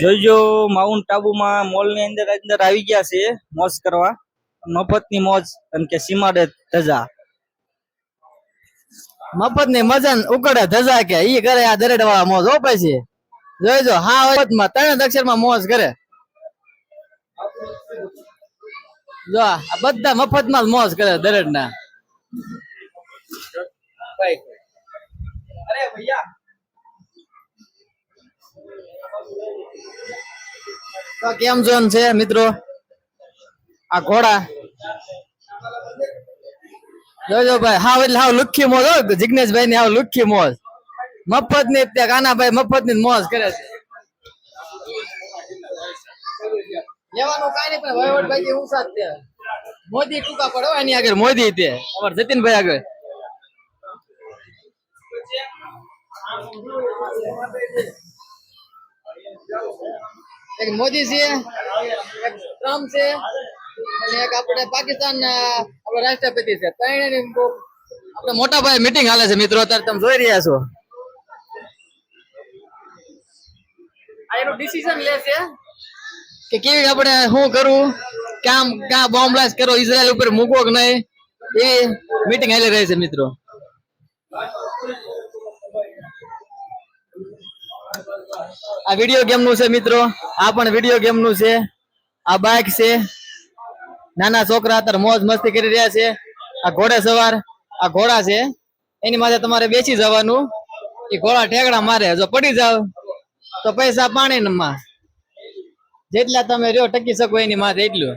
જોઈજો mount આબુમાં મોલની અંદર અંદર આવી ગયા છે મોજ કરવા. મફતની મોજ અને કે સીમાડે ધજા. મફતની મજા ને ઉકળે ધજા કે ઈ કરે આ દરેડ વાળા મોજ. ઓપે છે જોઈજો હા મફતમાં. ત્રણ અક્ષરમાં મોજ કરે. જો આ બધા મફતમાં જ મોજ કરે દરેડ ના અરે ભૈયા. તો કેમ જોન છે મિત્રો? આ ઘોડા. જોજો ભાઈ, હાવ એટલે હાવ લુખી મોજ હો જિગ્નેશભાઈ ની હાવ લુખ્ખી મોજ. મફતની ત્યાં કાનાભાઈ મફતની મોજ કરે છે. મોદી ટૂંકા પડે એની આગળ મોદી તે. જતીનભાઈ આગળ. એક મોદી છે એક ટ્રમ્પ છે અને એક આપણે પાકિસ્તાન આપણો રાષ્ટ્રપતિ છે. ત્રણેયની આપણે મોટા ભાઈ મીટિંગ હાલે છે મિત્રો. અત્યારે તમે જોઈ રહ્યા છો. આ એનું લે છે કે કેવી આપણે શું કરવું કામ ક્યાં બોમ્બ બ્લાસ્ટ કરો ઇઝરાયલ ઉપર મૂકવો કે નહીં, એ મીટિંગ હાલી રહી છે મિત્રો. આ વીડિયો ગેમનું છે મિત્રો. આ પણ વીડિયો ગેમનું છે. આ બાઇક છે. નાના છોકરા અત્યારે મોજ મસ્તી કરી રહ્યા છે. આ ઘોડે સવાર, આ ઘોડા છે. એની માથે તમારે બેસી જવાનું. એ ઘોડા ઠેકડા મારે. જો પડી જાવ, તો પૈસા પાણી માં. જેટલા તમે રહ્યો ટકી શકો એની માથે એટલું.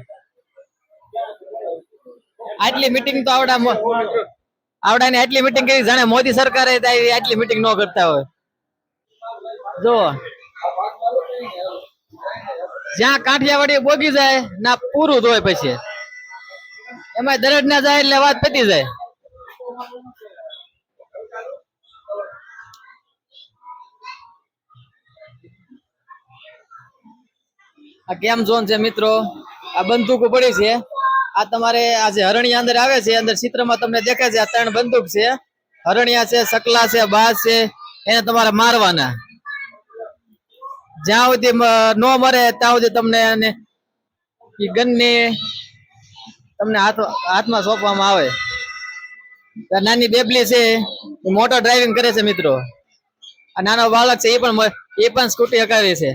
આટલી મીટિંગ તો આવડા આવડાની આટલી મીટિંગ કરી જાણે મોદી સરકારે આટલી મીટિંગ ન કરતા હોય. જો. જ્યાં કાઠિયાવાડી બોગી જાય, ના પૂરું હોય પછી. એમાં દરજ ના જાય એટલે વાત પતી જાય. આ કેમ ઝોન છે મિત્રો? આ બંદૂકો પડી છે. આ તમારે આ જે હરણિયા અંદર આવે છે અંદર ચિત્રમાં તમને દેખાય છે, આ ત્રણ બંદૂક છે. હરણિયા છે, સકલા છે, બાજ છે, એને તમારે મારવાના. જ્યાં સુધી નો મરે, ત્યાં સુધી તમને એને એ ગનની તમને હાથ, હાથમાં સોંપવામાં આવે. નાની બેબલી છે, એ મોટો ડ્રાઇવિંગ કરે છે મિત્રો. આ નાનો બાળક છે, એ પણ એ પણ સ્કૂટી હકાવે છે.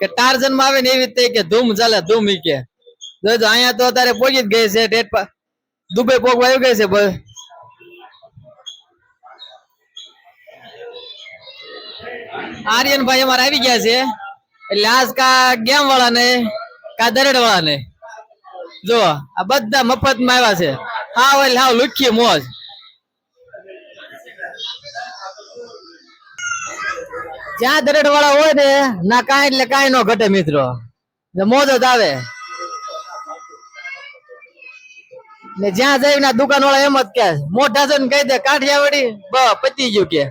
કે ટાર્જનમાં આવે ને એવી રીતે કે ધૂમ ચાલે, ધૂમ કે. જો અહીંયા તો અત્યારે પહોંચી જ ગઈ છે ડેટ પર દુબઈ પોગવા આવી ગઈ છે આર્યનભાઈ અમારે આવી ગયા છે. એટલે આજ કા ગેમ વાળા ને કા દરેડ વાળા ને જો, આ બધા મફતમાં આવ્યા છે. હાવ એટલે હાવ લુખી મોજ. જ્યાં દરેડ વાળા હોય ને, ના કાંઈ એટલે કાંઈ નો ઘટે મિત્રો. મોજ જ આવે. ને જ્યાં જઈને દુકાન વાળા એમ જ કે મોઢા છે ને કહી દે, કાઠિયાવાડી, બ, પતી ગયું કે.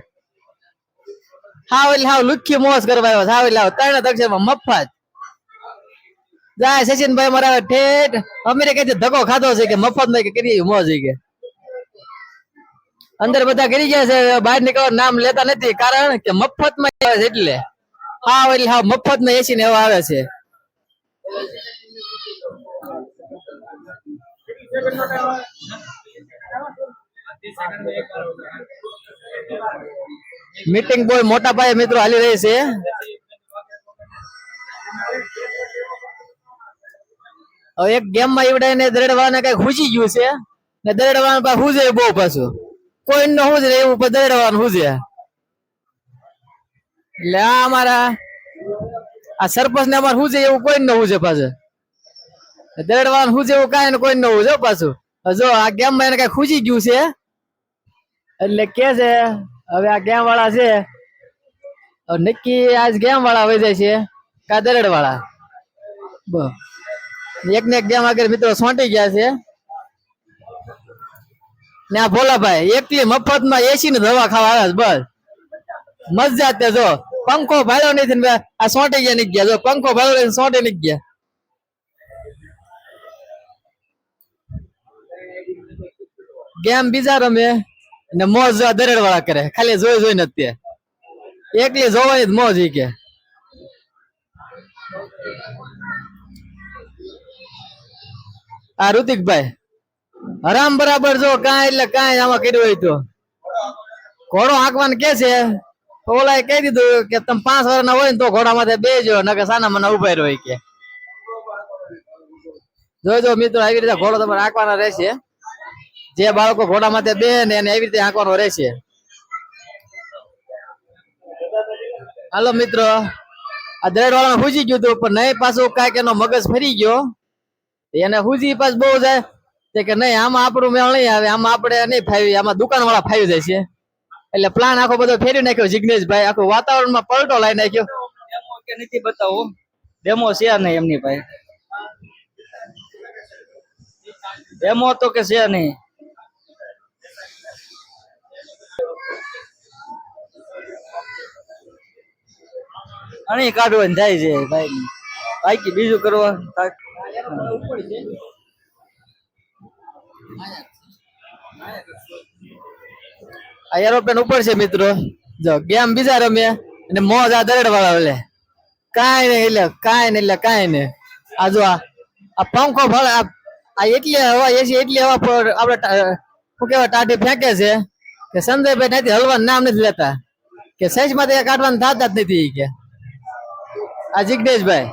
હાવ એટલે હાવ લુખ્ખી મોસ કરવા આવ્યો છે. હાવ એટલે હાવ ત્રણ દક્ષિણમાં મફત. જાય સચિનભાઈ મારા ઠેઠ. અમીરે કઈ ધક્કો ખાધો છે કે મફત નહીં કે કરી મોજ કે. અંદર બધા કરી ગયા છે બહાર નીકળવા નામ લેતા નથી, કારણ કે મફતમાં આવે છે એટલે. હાવ એટલે હાવ મફતમાં એસી ને એવા આવે છે. મીટિંગ બોય મોટા પાયે મિત્રો હાલી રહી છે. હવે એક ગેમમાં ઈવડાય ને દરેડવાને કઈ ખુશી ગયું છે ને દરેડવાનું પાસે હુજે બહુ પાછું. કોઈ નો હુજ રે એવું દરેડવાનું હુજે એટલે આ અમારા આ સરપંચ ને અમારે હુજે એવું કોઈ ન હુજે પાછું. દરેડવાનું હુજે એવું કાંઈ ને કોઈ ન હુજે પાછું. જો આ ગેમમાં એને કઈ ખુશી ગયું છે, એટલે કે છે હવે આ ગેમ વાળા છે. નક્કી આજ ગેમ વાળા હોય જાય છે. કા દરેડ વાળા. એક ને એક ગેમ આગળ મિત્રો સોંટી ગયા છે. ને આ ભોલાભાઈ, એકલી મફતમાં એસી ની દવા ખાવા આવે બસ. મજા તે જો. પંખો ભાડ્યો નથી ને આ સોંટી ગયા નીકળી જો. પંખો ભાડ્યો લઈને સોંટી નીકળી ગયા. ગેમ બીજા રમે. ને મોજ દરેડ વાળા કરે. ખાલી જોઈ જોઈ નથી એકલી જોવાની જ મોજ કે. આ ઋતિકભાઈ. હરામ બરાબર જો કાંઈ એટલે કાંઈ આમાં કર્યું હોય તો. ઘોડો હાંકવાનું કે છે? તો ઓલાએ કહી દીધું કે તમે પાંચ વર્ષના હોય ને તો ઘોડા માથે બેજો, નકર સાના મને ઊભા રહ્યો કે. જોજો મિત્રો, આવી રીતે ઘોડો તમારે હાંકવાના રહેશે. જે બાળકો ઘોડા માથે બે ને એને એવી રીતે હાંકવાનો રહેશે. હાલો મિત્રો, આ દરેડ વાળા હુજી ગયું હતું, પણ નહીં, પાછું કાંઈક એનો મગજ ફરી ગયો. એને હુજી પાછ બહુ જાય, તે કે નહીં, આમાં આપણું મેળ નહીં આવે, આમાં આપણે નહીં ફાવી, આમાં દુકાન વાળા ફાવી જાય છે. એટલે પ્લાન આખો બધો ફેરી નાખ્યો જિગ્નેશભાઈ, આખું વાતાવરણમાં પલટો લાવી નાખ્યો. નથી બતાવો ડેમો છે નહીં એમની ભાઈ ડેમો તો કે છે નહીં. અણી કાઢવાની થાય છે, ભાઈ. બાકી બીજું કરવા? આ એરોપ્લેન ઉપર છે મિત્રો. જો, ગેમ બીજા રમ્યા અને મોજ આ દરેડ વાળા એટલે કાંઈ નહીં એટલે, કાંઈ નહીં એટલે, કાંઈ નહીં. આ જો આ પંખો ભળ આ એટલી હવા એસી એટલી હવા પર આપણે શું કહેવાય ટાટી ફેંકે છે કે સંજયભાઈ નથી હલવાનું નામ નથી લેતા. કે સહેજમાંથી કાઢવાનું થતા જ નથી કે. આ જિગ્નેશભાઈ.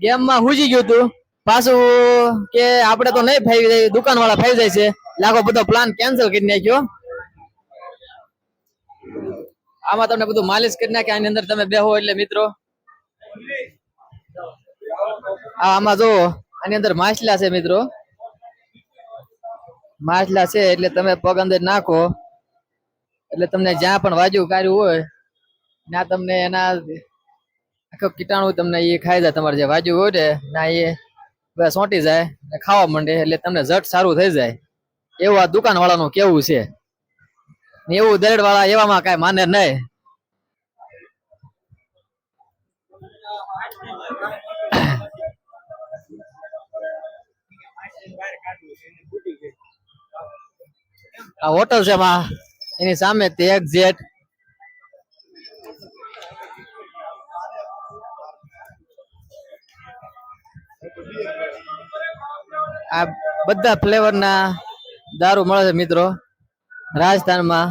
ગેમમાં હુજી ગયું તું? પાછું કે આપણે તો નહીં ફાવી જાય દુકાન વાળા ફાવી જાય છે. લાગો બધો પ્લાન કેન્સલ કરી નાખ્યો. આમાં તમને બધું માલિશ કરી નાખે, આની અંદર તમે બેહો એટલે મિત્રો. આમાં જો આની અંદર માછલા છે મિત્રો. માછલા છે એટલે તમે પગ અંદર નાખો. એટલે તમને જ્યાં પણ વાજુ કાર્યું હોય, ત્યાં તમને એના કીટાણુ તમને એ ખાઈ જાય તમારે જે વાજુ હોય ને, ના એ બધા સોંટી જાય ને ખાવા માંડે એટલે તમને ઝટ સારું થઈ જાય. એવું આ દુકાન કેવું છે? ને એવું દરેડ એવામાં કાંઈ માને નહીં. આ હોટલ છે એની સામે તે એક આ બધા ફ્લેવર ના દારૂ મળે છે મિત્રો રાજસ્થાનમાં.